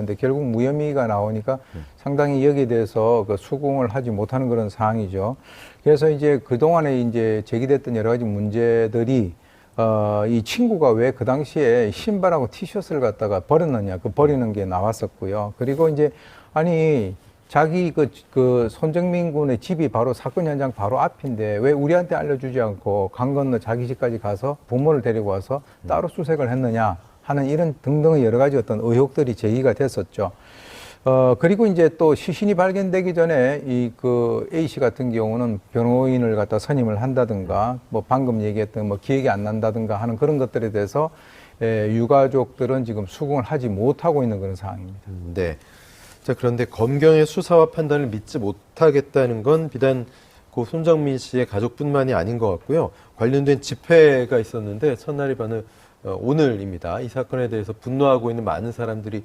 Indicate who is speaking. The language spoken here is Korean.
Speaker 1: 근데 결국 무혐의가 나오니까 상당히 여기에 대해서 그 수긍을 하지 못하는 그런 상황이죠. 그래서 이제 그동안에 이제 제기됐던 여러 가지 문제들이 어, 이 친구가 왜 그 당시에 신발하고 티셔츠를 갖다가 버렸느냐, 그 버리는 게 나왔었고요. 그리고 이제, 아니, 자기 그, 그 손정민 군의 집이 바로 사건 현장 바로 앞인데 왜 우리한테 알려주지 않고 강 건너 자기 집까지 가서 부모를 데리고 와서 따로 수색을 했느냐 하는 이런 등등의 여러 가지 어떤 의혹들이 제기가 됐었죠. 어, 그리고 이제 또 시신이 발견되기 전에 이 그 A 씨 같은 경우는 변호인을 갖다 선임을 한다든가 뭐 방금 얘기했던 뭐 기억이 안 난다든가 하는 그런 것들에 대해서 에, 유가족들은 지금 수긍을 하지 못하고 있는 그런 상황입니다.
Speaker 2: 음, 네. 자, 그런데 검경의 수사와 판단을 믿지 못하겠다는 건 비단 고 손정민 씨의 가족뿐만이 아닌 것 같고요. 관련된 집회가 있었는데 첫날이 어, 오늘입니다. 이 사건에 대해서 분노하고 있는 많은 사람들이